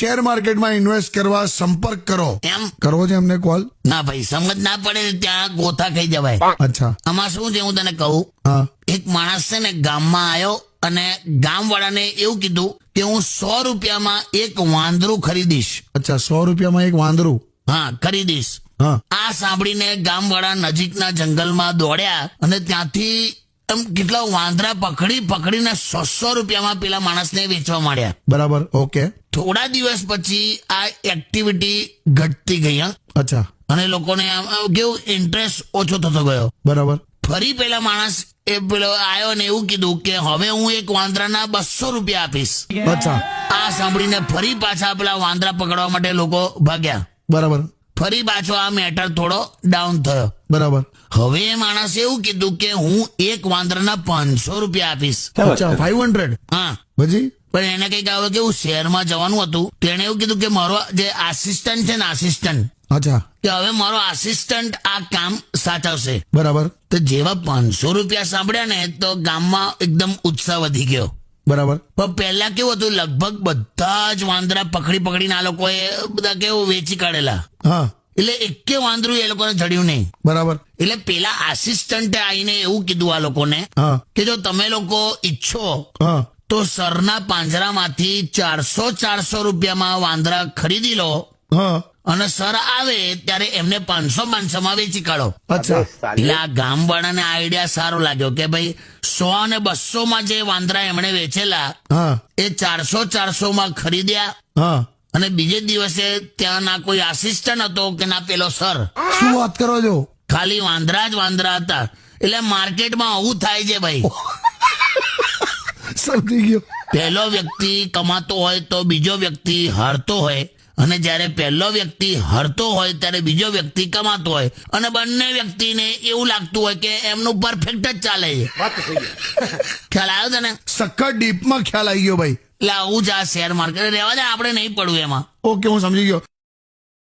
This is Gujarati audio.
શેર માર્કેટમાં ઇન્વેસ્ટ કરવા સંપર્ક કરો. એમ? કરવો છે એમને કોલ? ના ભાઈ સમજ ના પડે ત્યાં ગોથા ખાઈ જવાય. અચ્છા. આમાં શું છે હું તને કહું? એક માણસ છે ને ગામમાં આવ્યો અને ગામવાળાને એવું કીધું કે હું સો રૂપિયામાં એક વાંદરું ખરીદીશ. અચ્છા સો રૂપિયામાં એક વાંદરું? હા ખરીદીશ. હા. આ સાંભળીને ગામવાળા નજીકના જંગલમાં દોડ્યા અને ત્યાંથી એમ કેટલા વાંદરા પકડી પકડીને સો રૂપિયામાં પેલા માણસને વેચવા માંડ્યા. બરાબર ઓકે. થોડા દિવસ પછી આ એક્ટિવિટી ઘટતી ગઈ હા. અચ્છા. અને લોકોને આમ કેવું ઇન્ટરેસ્ટ ઓછો થતો ગયો. બરાબર. ફરી પેલા માણસ એ પેલો આવ્યો ને એવું કીધું કે હવે હું એક વાંદરાના બસો રૂપિયા આપીશ. અચ્છા. આ સાંભળીને ફરી પાછા પેલા વાંદરા પકડવા માટે લોકો ભાગ્યા. બરાબર. ફરી પાછો આ મેટર થોડો ડાઉન થયો. બરાબર. હવે એ માણસે એવું કીધું કે હું એક વાંદરાના પાંચસો રૂપિયા આપીશ. અચ્છા ફાઈવ હંડ્રેડ હા. પછી? પણ એને કંઈક આવે કેવું શહેરમાં જવાનું હતું. તેણે એવું કીધું કે મારો જે આસિસ્ટન્ટ છે ને આસિસ્ટન્ટ અચ્છા. કે હવે મારો આસિસ્ટન્ટ આ કામ સાચવશે. બરાબર. તો જેવા પાંચસો રૂપિયા સાંભળ્યા ને તો ગામમાં એકદમ ઉત્સાહ વધી ગયો. બરાબર. પણ પહેલા કેવું હતું લગભગ બધા જ વાંદરા પકડી પકડીને આ લોકોએ બધા કેવું વેચી કાઢેલા. હા. એટલે એકે વાંદરું એ લોકોને જડ્યું નહીં. બરાબર. એટલે પેલા આસિસ્ટન્ટે આવીને એવું કીધું આ લોકોને કે જો તમે લોકો ઈચ્છો હા. તો સરના પાંજરામાંથી ચારસો ચારસો રૂપિયામાં વાંદરા ખરીદી લો. અને સર આવે ત્યારે એમને પાંચસો પાંચસો માં વેચી કાઢો. અચ્છા. એટલે આ ગામવાળાને આઈડિયા સારો લાગ્યો કે ભાઈ સો અને બસો માં જે વાંદરા એમણે વેચેલા એ ચારસો ચારસો માં ખરીદ્યા અને બીજે દિવસે ત્યાં ના કોઈ આસિસ્ટન્ટ હતો કે ના પેલો સર. શું વાત કરો છો? ખાલી વાંદરા જ વાંદરા હતા. એટલે માર્કેટમાં આવું થાય છે ભાઈ. સમજી ગયો. પહેલો વ્યક્તિ કમાતો હોય તો બીજો વ્યક્તિ હારતો હોય. અને જ્યારે પહેલો વ્યક્તિ હારતો હોય ત્યારે બીજો વ્યક્તિ કમાતો હોય. અને બંને વ્યક્તિને એવું લાગતું હોય કે એમનું પરફેક્ટ જ ચાલે છે. ખ્યાલ આવ્યો તને? સખત ડીપમાં ખ્યાલ આવી ગયો ભાઈ. એટલે આવું જ આ શેર માર્કેટ રહેવા દે આપણે નહીં પડવું એમાં. ઓકે હું સમજી ગયો.